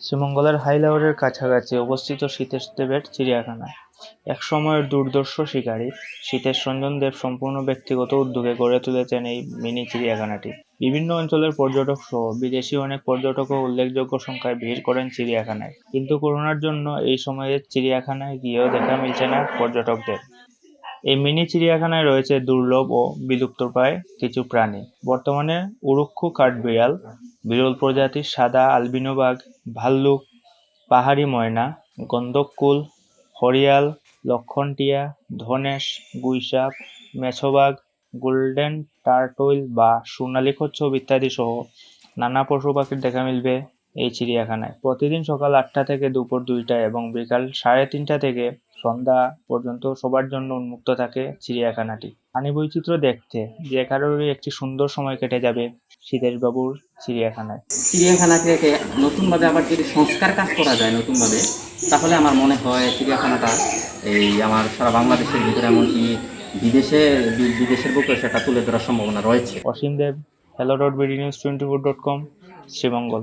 শ্রীমঙ্গলের হাইলাউরের কাছাকাছি অবস্থিত সীতেশ দেবের চিড়িয়াখানা। এক সময়ের দুর্ধর্ষ শিকারী সীতেশ রঞ্জন দেব সম্পূর্ণ ব্যক্তিগত উদ্যোগে গড়ে তুলেছেন এই মিনি চিড়িয়াখানাটি। বিভিন্ন অঞ্চলের পর্যটক সহ বিদেশি অনেক পর্যটকও উল্লেখযোগ্য সংখ্যায় ভিড় করেন চিড়িয়াখানায়। কিন্তু করোনার জন্য এই সময়ে চিড়িয়াখানায় গিয়েও দেখা মিলছে না পর্যটকদের। এই মিনি চিড়িয়াখানায় রয়েছে দুর্লভ ও বিলুপ্তপ্রায় কিছু প্রাণী। বর্তমানে উরুক্কু কাঠবিড়াল বিরল প্রজাতির সাদা আলবিনো বাঘ, ভাল্লুক, পাহাড়ি ময়না, গন্ধককুল, হরিয়াল, লক্ষণটিয়া, ধনেশ, গুইসাপ, মেছোবাঘ, গোল্ডেন টার্টল বা সোনালী কচ্ছপ ইত্যাদি সহ নানা পশু পাখির দেখা মিলবে। এই চিড়িয়াখানায়। প্রতিদিন সকাল আটটা থেকে দুপুর দুইটা এবং বিকাল সাড়ে তিনটা থেকে সন্ধ্যা পর্যন্ত সবার জন্য উন্মুক্ত থাকে চিড়িয়াখানাটি। প্রাণী বৈচিত্র্য দেখতে যে কারোরই একটি সুন্দর সময় কেটে যাবে বাবুর চিড়িয়াখানায়। চিড়িয়াখানা থেকে নতুনভাবে আবার যদি সংস্কার কাজ করা যায় নতুনভাবে তাহলে আমার মনে হয় চিড়িয়াখানাটা এই আমার সারা বাংলাদেশের ভিতরে এমনকি বিদেশে বিদেশের বুকে সেটা তুলে ধরার সম্ভাবনা রয়েছে। Asim Deb hello dot BD news twenty four dot com Sreemangal.